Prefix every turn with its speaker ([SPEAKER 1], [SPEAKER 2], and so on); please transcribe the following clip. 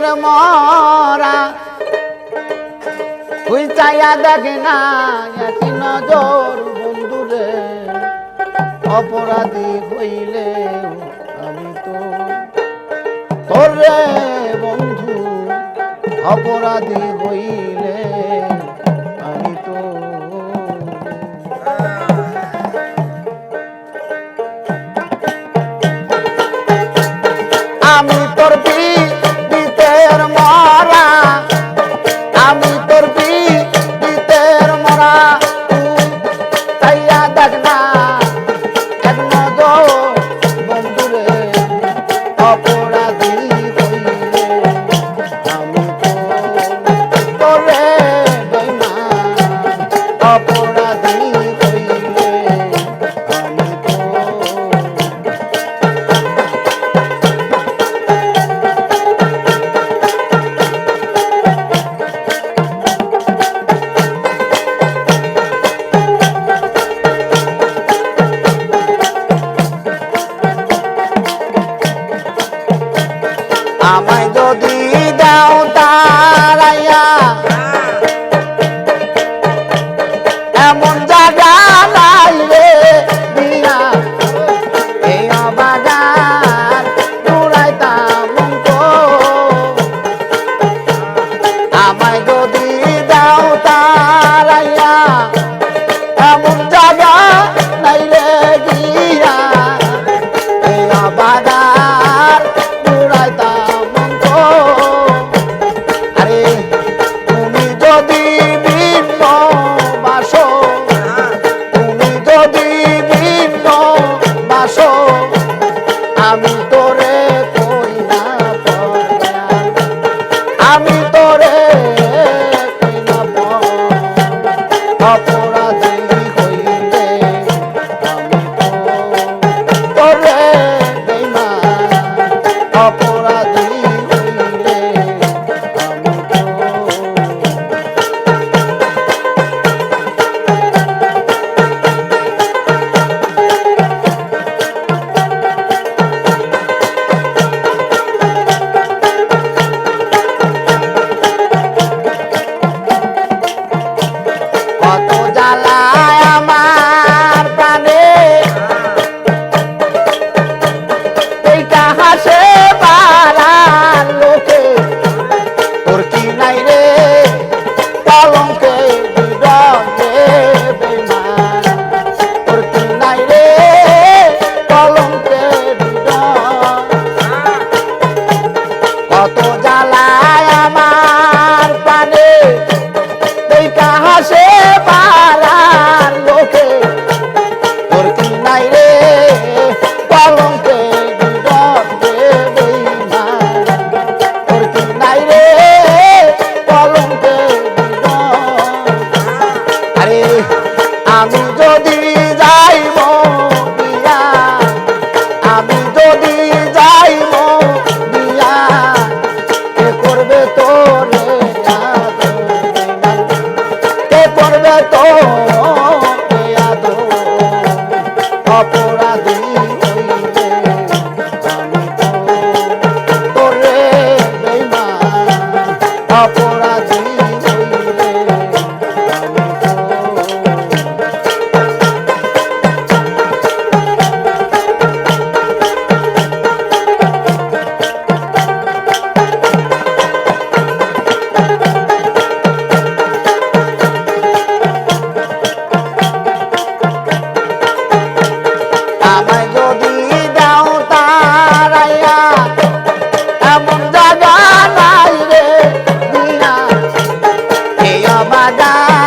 [SPEAKER 1] তোর মরা। তুই চাইয়া দেখ না নজর বন্ধুরে। অপরাধী হইলে আমি তো তোর বন্ধু। অপরাধী হইলে আমি আপন কত জ্বালায় আমার পানে দেখা হাসে পাড়ার লোকে। তোর কি নাই রে? কলঙ্কে তোর কি নাই রে? কলঙ্কে আরে, আমি যদি অপয়া দো রাজা